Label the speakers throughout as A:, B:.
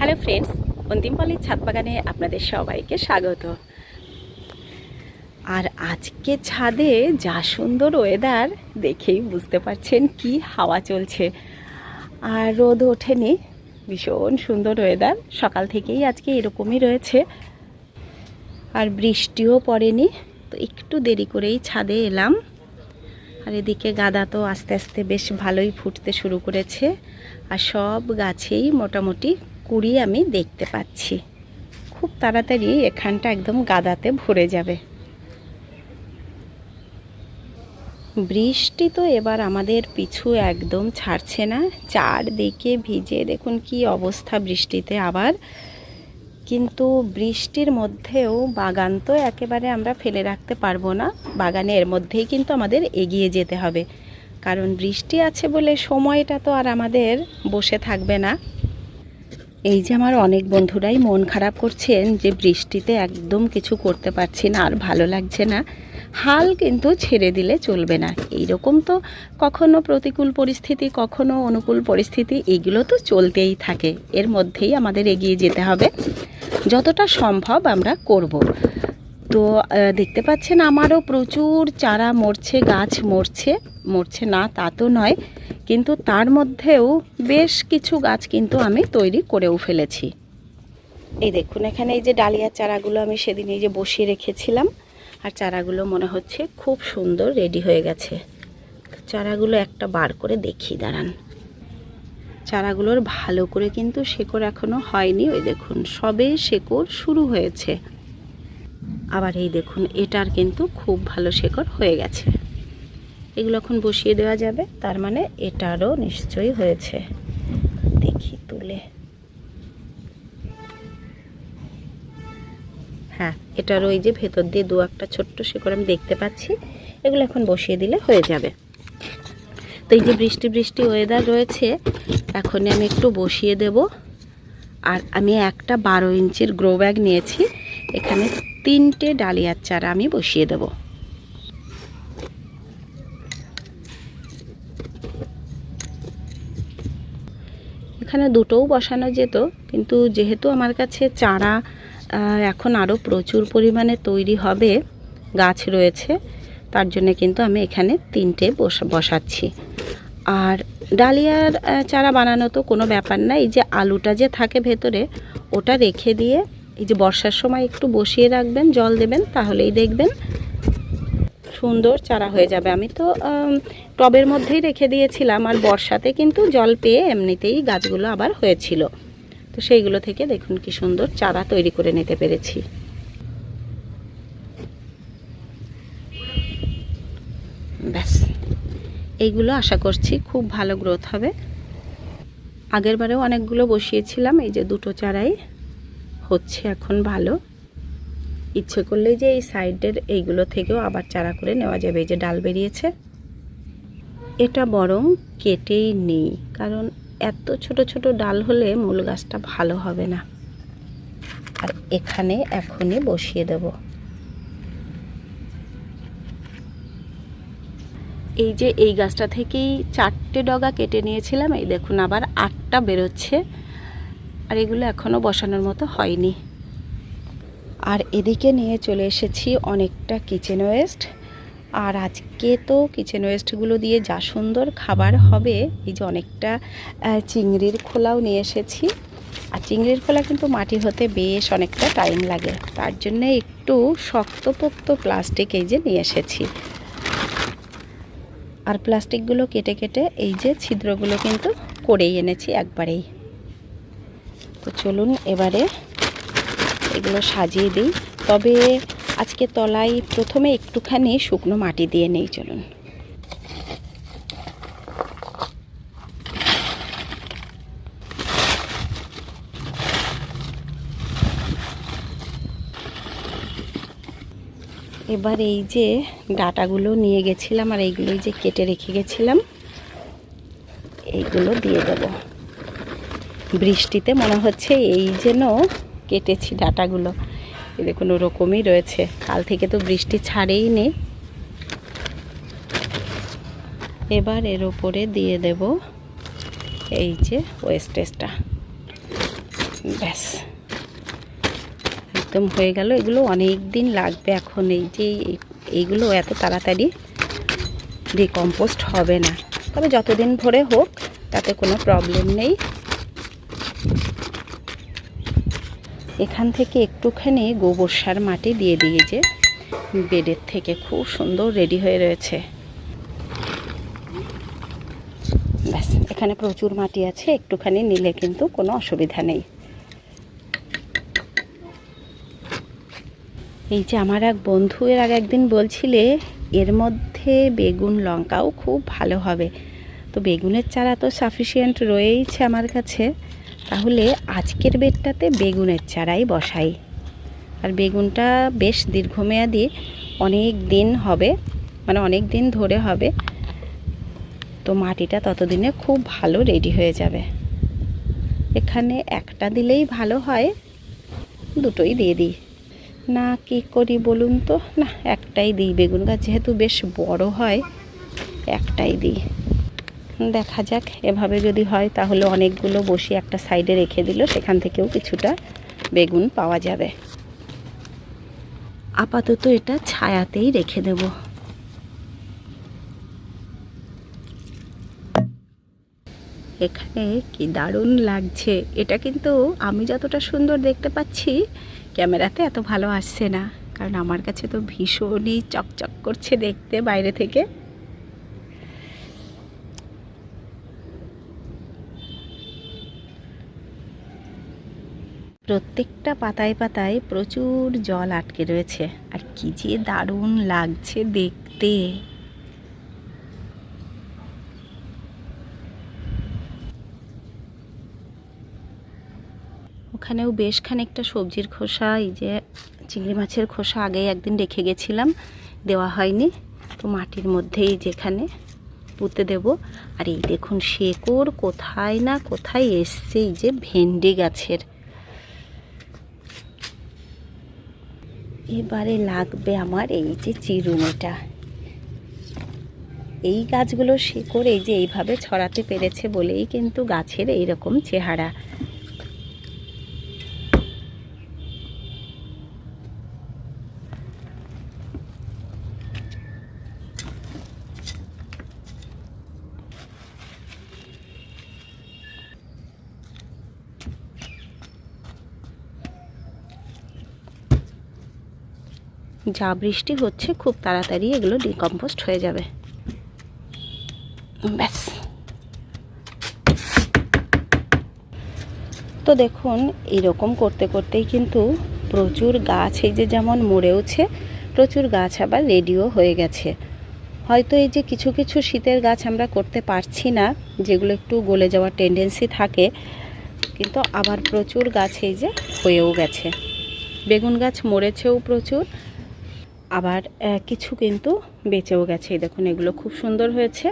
A: Hello friends অন্তিমপালির ছাদ বাগানে আপনাদের সবাইকে স্বাগত। আর আজকে ছাদে যা সুন্দর ওয়েদার দেখেই বুঝতে পারছেন কি হাওয়া চলছে। আর রোদ ওঠেনি, ভীষণ সুন্দর ওয়েদার সকাল থেকেই আজকে এরকমই রয়েছে। আর বৃষ্টিও পড়েনি, তো একটু দেরি করেই ছাদে এলাম। আর এদিকে গাঁদা তো আস্তে আস্তে বেশ ভালোই ফুটতে শুরু করেছে, আর সব গাছেই মোটামুটি কুড়ি আমি দেখতে পাচ্ছি। খুব তাড়াতাড়ি এখানটা একদম গাদাতে ভরে যাবে। বৃষ্টি তো এবার আমাদের পিছু একদম ছাড়ছে না, চারদিকে ভিজে দেখুন কি অবস্থা বৃষ্টিতে আবার। কিন্তু বৃষ্টির মধ্যেও বাগান তো একেবারে আমরা ফেলে রাখতে পারব না, বাগানে এর মধ্যেই কিন্তু আমাদের এগিয়ে যেতে হবে। কারণ বৃষ্টি আছে বলে সময়টা তো আর আমাদের বসে থাকবে না। এই যে আমার অনেক বন্ধুরাই মন খারাপ করছেন যে বৃষ্টিতে একদম কিছু করতে পারছি না, আর ভালো লাগছে না। হাল কিন্তু ছেড়ে দিলে চলবে না। এই রকম তো কখনো প্রতিকূল পরিস্থিতি, কখনো অনুকূল পরিস্থিতি, এগুলো তো চলতেই থাকে। এর মধ্যেই আমাদের এগিয়ে যেতে হবে। যতটা সম্ভব আমরা করব। তো দেখতে পাচ্ছেন আমারও প্রচুর চারা মরছে, গাছ মরছে। মরছে না, তা তো নয়। কিন্তু তার মধ্যেও বেশ কিছু গাছ কিন্তু আমি তৈরি করেও ফেলেছি। এই দেখুন, এখানে এই যে ডালিয়ার চারাগুলো আমি সেদিন এই যে বসিয়ে রেখেছিলাম। আর চারাগুলো মনে হচ্ছে খুব সুন্দর রেডি হয়ে গেছে। চারাগুলো একটা বার করে দেখি, দাঁড়ান। চারাগুলোর ভালো করে কিন্তু শেকড় এখনও হয়নি, ওই দেখুন, সবে শেকড় শুরু হয়েছে। আবার এই দেখুন, এটার কিন্তু খুব ভালো শেকড় হয়ে গেছে। এগুলো এখন বসিয়ে দেওয়া যাবে, তার মানে এটারও নিশ্চয়ই হয়েছে। দেখি তুলে। হ্যাঁ এটার ওই যে ভেতর দিয়ে দু একটা ছোট্ট শেকড় আমি দেখতে পাচ্ছি, এগুলো এখন বসিয়ে দিলে হয়ে যাবে। তো এই যে বৃষ্টি বৃষ্টি ওয়েদার রয়েছে, এখনই আমি একটু বসিয়ে দেব। আর আমি একটা বারো ইঞ্চির গ্রো ব্যাগ নিয়েছি, এখানে তিনটে ডালিয়ার চারা আমি বসিয়ে দেব। এখানে দুটোও বসানো যেত, কিন্তু যেহেতু আমার কাছে চারা এখন আরও প্রচুর পরিমাণে তৈরি হবে, গাছ রয়েছে, তার জন্য কিন্তু আমি এখানে তিনটে বসা, বসাচ্ছি। আর ডালিয়ার চারা বানানো তো কোনো ব্যাপার না, এই যে আলুটা যে থাকে ভেতরে, ওটা রেখে দিয়ে এই যে বর্ষার সময় একটু বসিয়ে রাখবেন, জল দেবেন, তাহলেই দেখবেন সুন্দর চারা হয়ে যাবে। আমি তো টবের মধ্যেই রেখে দিয়েছিলাম আর বর্ষাতে কিন্তু জল পেয়ে এমনিতেই গাছগুলো আবার হয়েছিল। তো সেইগুলো থেকে দেখুন কি সুন্দর চারা তৈরি করে নিতে পেরেছি। ব্যাস, এইগুলো আশা করছি খুব ভালো গ্রোথ হবে। আগের বারেও অনেকগুলো বসিয়েছিলাম, এই যে দুটো চারাই। হচ্ছে এখন ভালো। ইচ্ছে করলেই যে এই সাইডের এইগুলো থেকেও আবার চারা করে নেওয়া যাবে যে ডাল বেরিয়েছে। এটা বরং কেটেই নেই, কারণ এত ছোট ছোট ডাল হলে মূল গাছটা ভালো হবে না। আর এখানে এখনই বসিয়ে দেব। এই যে এই গাছটা থেকেই চারটে ডগা কেটে নিয়েছিলাম, এই দেখুন আবার আটটা বেরোচ্ছে। আর এগুলো এখনও বসানোর মতো হয়নি। আর এদিকে নিয়ে চলে এসেছি অনেকটা কিচেন ওয়েস্ট আর আজকে তো কিচেন ওয়েস্টগুলো দিয়ে যা সুন্দর খাবার হবে, এই যে অনেকটা চিংড়ির খোলাও নিয়ে এসেছি। আর চিংড়ির খোলা কিন্তু মাটি হতে বেশ অনেকটা টাইম লাগে। তার জন্য একটু শক্তপোক্ত প্লাস্টিক এই যে নিয়ে এসেছি। আর প্লাস্টিকগুলো কেটে কেটে এই যে ছিদ্রগুলো কিন্তু করেই এনেছি একবারেই। তো চলুন এবারে এগুলো সাজিয়ে দিই। তবে আজকে তলায় প্রথমে একটুখানি শুকনো মাটি দিয়ে নেই, চলুন। এবার এই যে ডাটাগুলো নিয়ে গেছিলাম আর এইগুলোই যে কেটে রেখে গেছিলাম, এইগুলো দিয়ে দেব। বৃষ্টিতে মনে হচ্ছে এই যেন কেটেছি ডাটাগুলো। এই দেখুন, ওরকমই রয়েছে। কাল থেকে তো বৃষ্টি ছাড়েই নেই এবার এর ওপরে দিয়ে দেব এই যে ওয়েস্টেজটা। ব্যাস। একদম হয়ে গেল। এগুলো অনেক দিন লাগবে এখন। এই যে এই- এইগুলো এত তাড়াতাড়ি ডিকম্পোস্ট হবে না। তবে যতদিন ধরে হোক, তাতে কোনো প্রবলেম নেই। এখান থেকে একটুখানি গোবর সার মাটি দিয়ে দিয়ে যে বেডের থেকে খুব সুন্দর রেডি হয়ে রয়েছে। ব্যাস, এখানে প্রচুর মাটি আছে, একটুখানি নিলে কিন্তু কোনো অসুবিধা নেই। এই যে আমার এক বন্ধু এর আগে একদিন বলছিলে, এর মধ্যে বেগুন লঙ্কাও খুব ভালো হবে। তো বেগুনের চারা তো সাফিসিয়েন্ট রয়েইছে আমার কাছে। তাহলে আজকের বেডটাতে বেগুনের চারাই বসাই। আর বেগুনটা বেশ দীর্ঘমেয়াদী, অনেক দিন হবে মানে অনেক দিন ধরে হবে। তো মাটিটা ততদিনে খুব ভালো রেডি হয়ে যাবে। এখানে একটা দিলেই ভালো হয়, দুটোই দিয়ে দিই। না, কি করি বলুন তো? না, একটাই দিই। বেগুন গাছ যেহেতু বেশ বড় হয়, একটাই দিই। দেখা যাক। এভাবে যদি হয়, তাহলে অনেকগুলো বসি একটা সাইডে রেখে দিল, সেখান থেকেও কিছুটা বেগুন পাওয়া যাবে। আপাতত এটা ছায়াতেই রেখে দেব। এখানে কি দারুণ লাগছে। এটা কিন্তু আমি যতটা সুন্দর দেখতে পাচ্ছি, ক্যামেরাতে এত ভালো আসছে না। কারণ আমার কাছে তো ভীষণই চকচক করছে দেখতে বাইরে থেকে। প্রত্যেকটা পাতায় পাতায় প্রচুর জল আটকে রয়েছে। আর কি যে দারুণ লাগছে দেখতে। ওখানেও বেশ খানিকটা সবজির খোসা, এই যে চিংড়ি মাছের খোসা আগেই একদিন রেখে গেছিলাম, দেওয়া হয়নি। তো মাটির মধ্যেই যেখানে পুঁতে দেব। আর এই দেখুন শেকড় কোথায় না কোথায় এসছে, এই যে ভেন্ডি গাছের। এবারে লাগবে আমার এই যে চিরুনিটা। এই গাছগুলো শিকড় এই যে এইভাবে ছড়াতে পেরেছে বলেই কিন্তু গাছের এইরকম চেহারা। যা বৃষ্টি হচ্ছে, খুব তাড়াতাড়ি এগুলো ডিকম্পোস্ট হয়ে যাবে। ব্যাস। তো দেখুন, এরকম করতে করতেই কিন্তু প্রচুর গাছ, এই যে যেমন মরেওছে, প্রচুর গাছ আবার রেডিও হয়ে গেছে। হয়তো এই যে কিছু কিছু শীতের গাছ আমরা করতে পারছি না, যেগুলো একটু গলে যাওয়ার টেন্ডেন্সি থাকে, কিন্তু আবার প্রচুর গাছ এই যে হয়েও গেছে। বেগুন গাছ মরেছেও প্রচুর আবার কিছু কিন্তু বেঁচেও গেছে। দেখুন, এগুলো খুব সুন্দর হয়েছে।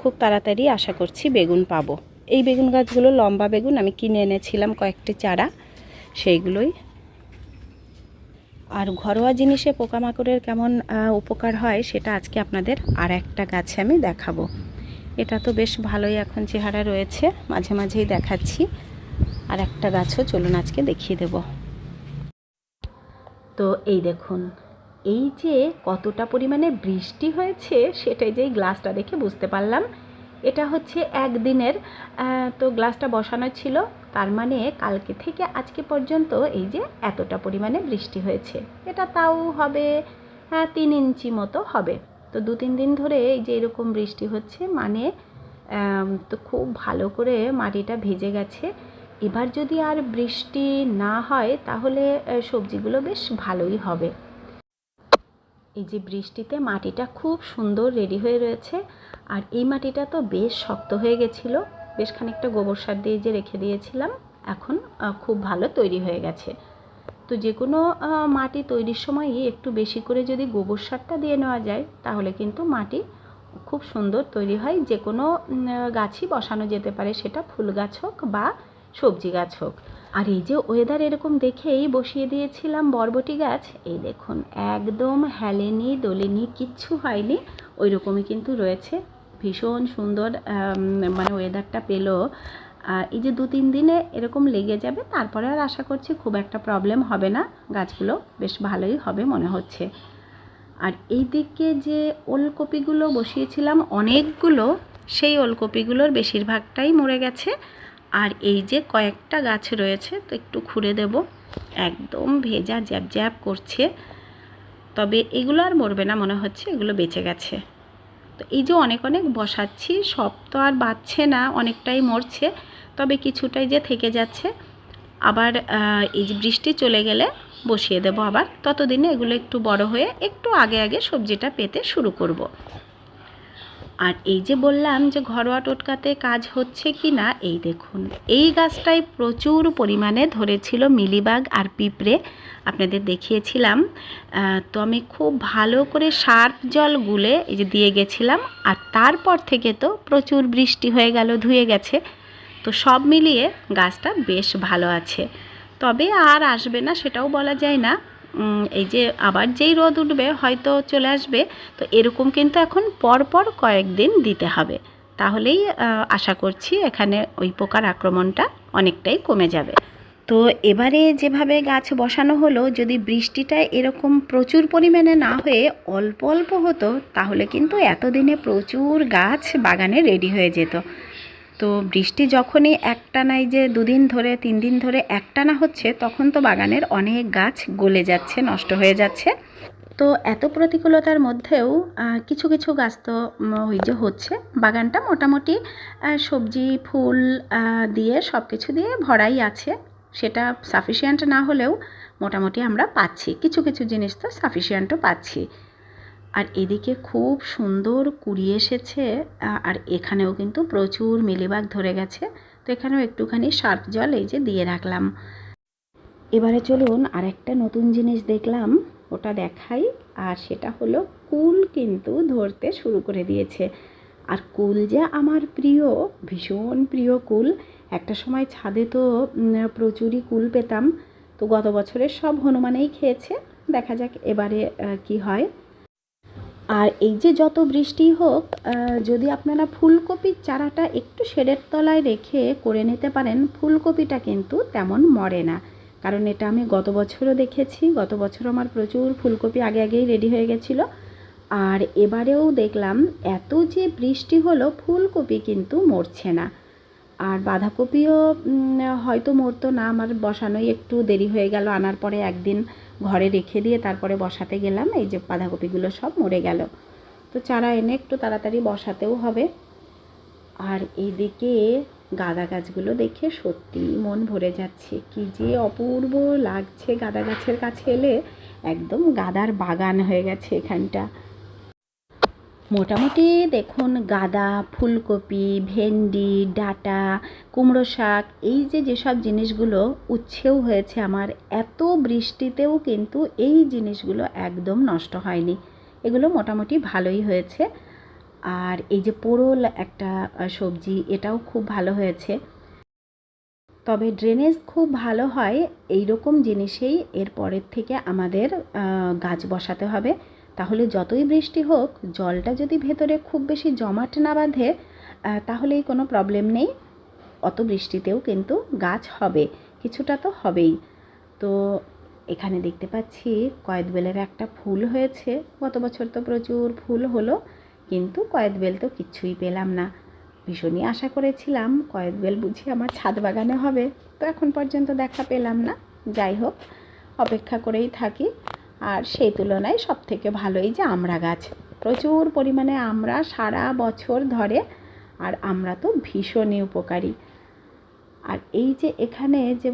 A: খুব তাড়াতাড়ি আশা করছি বেগুন পাবো। এই বেগুন গাছগুলো লম্বা বেগুন, আমি কিনে এনেছিলাম কয়েকটি চারা, সেইগুলোই। আর ঘরোয়া জিনিসে পোকামাকড়ের কেমন উপকার হয়, সেটা আজকে আপনাদের আর একটা গাছে আমি দেখাবো। এটা তো বেশ ভালোই এখন চেহারা রয়েছে, মাঝে মাঝেই দেখাচ্ছি। আর একটা গাছও চলুন আজকে দেখিয়ে দেব। তো এই দেখুন এই যে কতটা পরিমাণে বৃষ্টি হয়েছে, সেটাই যে গ্লাসটা দেখে বুঝতে পারলাম। এটা হচ্ছে একদিনের তো গ্লাসটা বসানো ছিল। তার মানে কালকে থেকে আজকে পর্যন্ত এই যে এতটা পরিমাণে বৃষ্টি হয়েছে। এটা তাও হবে হ্যাঁ তিন ইঞ্চি মতো হবে। তো দু, তিন দিন ধরে এই যে এরকম বৃষ্টি হচ্ছে মানে তো খুব ভালো করে মাটিটা ভিজে গেছে। এবার যদি আর বৃষ্টি না হয়, তাহলে সবজিগুলো বেশ ভালোই হবে। এই যে বৃষ্টিতে মাটিটা খুব সুন্দর রেডি হয়ে রয়েছে। আর এই মাটিটা তো বেশ শক্ত হয়ে গেছিল। বেশ খানিকটা গোবর সার দিয়ে যে রেখে দিয়েছিলাম, এখন খুব ভালো তৈরি হয়ে গেছে। তো যে কোনো মাটি তৈরির সময়ই একটু বেশি করে যদি গোবর সারটা দিয়ে নেওয়া যায়, তাহলে কিন্তু মাটি খুব সুন্দর তৈরি হয়। যে কোনো গাছই বসানো যেতে পারে, সেটা ফুল গাছ হোক বা সবজি গাছ হোক। আর এই যে ওয়েদার এরকম দেখেই বসিয়ে দিয়েছিলাম বরবটি গাছ, এই দেখুন, একদম হেলেনি, দোলেনি, কিচ্ছু হয়নি ওই রকমই কিন্তু রয়েছে। ভীষণ সুন্দর মানে ওয়েদারটা পেল। এই যে দু তিন দিনে এরকম লেগে যাবে, তারপরে আর আশা করছি খুব একটা প্রবলেম হবে না। গাছগুলো বেশ ভালোই হবে মনে হচ্ছে। আর এই দিকে যে ওলকপিগুলো বসিয়েছিলাম, অনেকগুলো, সেই ওলকপিগুলোর বেশিরভাগটাই মরে গেছে। আর এই যে কয়েকটা গাছ রয়েছে, তো একটু খুঁড়ে দেব। একদম ভেজা জ্যাব জ্যাব করছে। তবে এগুলো আর মরবে না, মনে হচ্ছে এগুলো বেঁচে গেছে। তো এই যে অনেক অনেক বসাচ্ছি, সব তো আর বাঁচছে না, অনেকটাই মরছে। তবে কিছুটাই যে থেকে যাচ্ছে, আবার এই যে বৃষ্টি চলে গেলে বসিয়ে দেবো আবার। ততদিনে এগুলো একটু বড় হয়ে একটু আগে আগে সবজিটা পেতে শুরু করব। আর এই যে বললাম যে ঘরোয়া টোটকাতে কাজ হচ্ছে কি না এই দেখুন, এই গাছটায় প্রচুর পরিমাণে ধরেছিল মিলিবাগ আর পিঁপড়ে। আপনাদের দেখিয়েছিলাম তো আমি খুব ভালো করে সার্ফ জল গুলে এই যে দিয়ে গেছিলাম, আর তারপর থেকে তো প্রচুর বৃষ্টি হয়ে গেল, ধুয়ে গেছে। তো সব মিলিয়ে গাছটা বেশ ভালো আছে। তবে আর আসবে না, সেটাও বলা যায় না। এই যে আবার যেই রোদ উঠবে, হয়তো চলে আসবে। তো এরকম কিন্তু এখন পরপর কয়েকদিন দিতে হবে। তাহলেই আশা করছি এখানে ওই পোকার আক্রমণটা অনেকটাই কমে যাবে। তো এবারে যেভাবে গাছ বসানো হলো, যদি বৃষ্টিটা এরকম প্রচুর পরিমাণে না হয়ে অল্প অল্প হতো, তাহলে কিন্তু এতদিনে প্রচুর গাছ বাগানে রেডি হয়ে যেত। তো বৃষ্টি যখনই একটানাই যে দুদিন ধরে, তিন দিন ধরে একটানা হচ্ছে, তখন তো বাগানের অনেক গাছ গলে যাচ্ছে, নষ্ট হয়ে যাচ্ছে। তো এত প্রতিকূলতার মধ্যেও কিছু কিছু গাছ তো ওই যে হচ্ছে। বাগানটা মোটামুটি সবজি, ফুল দিয়ে সব কিছু দিয়ে ভরাই আছে। সেটা সাফিসিয়েন্ট না হলেও মোটামুটি আমরা পাচ্ছি। কিছু কিছু জিনিস তো সাফিসিয়েন্টও পাচ্ছি। আর এদিকে খুব সুন্দর কুড়ি এসেছে আর এখানেও কিন্তু প্রচুর মিলিবাগ ধরে গেছে। তো এখানেও একটুখানি সার্ফ জল এই যে দিয়ে রাখলাম। এবারে চলুন আরেকটা নতুন জিনিস দেখলাম, ওটা দেখাই। আর সেটা হলো কুল কিন্তু ধরতে শুরু করে দিয়েছে। আর কুল যে আমার প্রিয়, ভীষণ প্রিয় কুল। একটা সময় ছাদে তো প্রচুরই কুল পেতাম। তো গত বছরের সব হনুমানেই খেয়েছে। দেখা যাক এবারে কি হয়। আর এই যে যত বৃষ্টি হোক যদি আপনারা ফুলকপির চারাটা একটু শেডের তলায় রেখে করে নিতে পারেন, ফুলকপিটা কিন্তু তেমন মরে না। কারণ এটা আমি গত বছরও দেখেছি, গত বছর আমার প্রচুর ফুলকপি আগে আগেই রেডি হয়ে গেছিল। আর এবারেও দেখলাম এত যে বৃষ্টি হলো, ফুলকপি কিন্তু মরছে না। আর বাঁধাকপিও হয়তো মরতো না, আমার বসানোই একটু দেরি হয়ে গেল, আনার পরে একদিন ঘরে রেখে দিয়ে তারপরে বসাতে গেলাম, এই যে বাঁধাকপিগুলো সব মরে গেল। তো চারা এনে একটু তাড়াতাড়ি বসাতেও হবে। আর এদিকে গাঁদা গাছগুলো দেখে সত্যি মন ভরে যাচ্ছে। কি যে অপূর্ব লাগছে গাঁদা গাছের কাছে এলে। একদম গাদার বাগান হয়ে গেছে এখানটা। মোটামুটি দেখুন, গাঁদা, ফুলকপি, ভেন্ডি, ডাঁটা, কুমড়ো শাক, এই যে যেসব জিনিসগুলো উচ্ছেও হয়েছে আমার, এত বৃষ্টিতেও কিন্তু এই জিনিসগুলো একদম নষ্ট হয়নি। এগুলো মোটামুটি ভালোই হয়েছে। আর এই যে পোড়ল একটা সবজি, এটাও খুব ভালো হয়েছে। তবে ড্রেনেজ খুব ভালো হয় এই রকম জিনিসেই এর পরের থেকে আমাদের গাছ বসাতে হবে। তাহলে যতই বৃষ্টি হোক, জলটা যদি ভেতরে খুব বেশি জমাট না বাঁধে তাহলেই কোনো প্রবলেম নেই। অত বৃষ্টিতেও কিন্তু গাছ হবে, কিছুটা তো হবেই। তো এখানে দেখতে পাচ্ছি কয়েদবেলের একটা ফুল হয়েছে। গত বছর তো প্রচুর ফুল হলো, কিন্তু কয়েদবেল তো কিচ্ছুই পেলাম না। ভীষণই আশা করেছিলাম কয়েদবেল বুঝি আমার ছাদ বাগানে হবে। তো এখন পর্যন্ত দেখা পেলাম না। যাই হোক, অপেক্ষা করেই থাকি। আর সেই তুলনায় সব থেকে ভালোই যে আমড়া গাছ। প্রচুর পরিমাণে আমরা সারা বছর ধরে, আর আমরা তো ভীষণই উপকারী। আর এই যে এখানে যে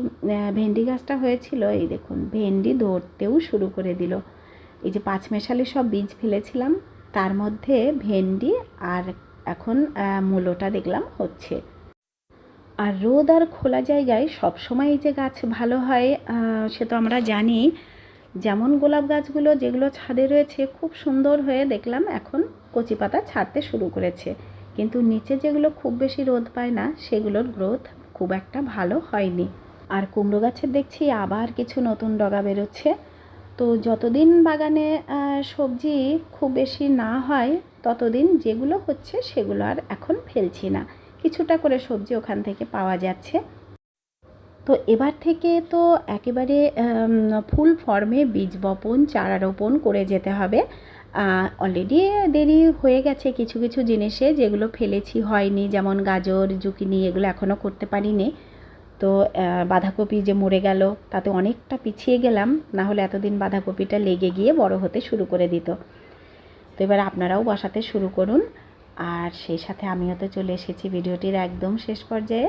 A: ভেন্ডি গাছটা হয়েছিল, এই দেখুন, ভেন্ডি ধরতেও শুরু করে দিল। এই যে পাঁচমেশালি সব বীজ ফেলেছিলাম, তার মধ্যে ভেন্ডি আর এখন মূলোটা দেখলাম হচ্ছে। আর রোদ আর খোলা জায়গায় সবসময় এই যে গাছ ভালো হয় সে তো আমরা জানি যেমন গোলাপ গাছগুলো যেগুলো ছাদে রয়েছে, খুব সুন্দর হয়ে দেখলাম এখন কচি পাতা ছাড়তে শুরু করেছে। কিন্তু নিচে যেগুলো খুব বেশি রোদ পায় না, সেগুলোর গ্রোথ খুব একটা ভালো হয়নি। আর কুমড়ো গাছের দেখছি আবার কিছু নতুন ডগা বেরোচ্ছে। তো যতদিন বাগানে সবজি খুব বেশি না হয়, ততদিন যেগুলো হচ্ছে সেগুলো আর এখন ফেলছি না। কিছুটা করে সবজি ওখান থেকে পাওয়া যাচ্ছে। তো এবার থেকে তো একেবারে ফুল ফর্মে বীজ বপন, চারা রোপণ করে যেতে হবে। অলরেডি দেরি হয়ে গেছে কিছু কিছু জিনিসে, যেগুলো ফেলেছি হয়নি, যেমন গাজর, জুকিনি, এগুলো এখনও করতে পারিনি। তো বাঁধাকপি যে মরে গেল, তাতে অনেকটা পিছিয়ে গেলাম, না হলে এতদিন বাঁধাকপিটা লেগে গিয়ে বড় হতে শুরু করে দিত। তো এবার আপনারাও বসাতে শুরু করুন। আর সেই সাথে আমিও তো চলে এসেছি, ভিডিওটির একদম শেষ পর্যায়ে।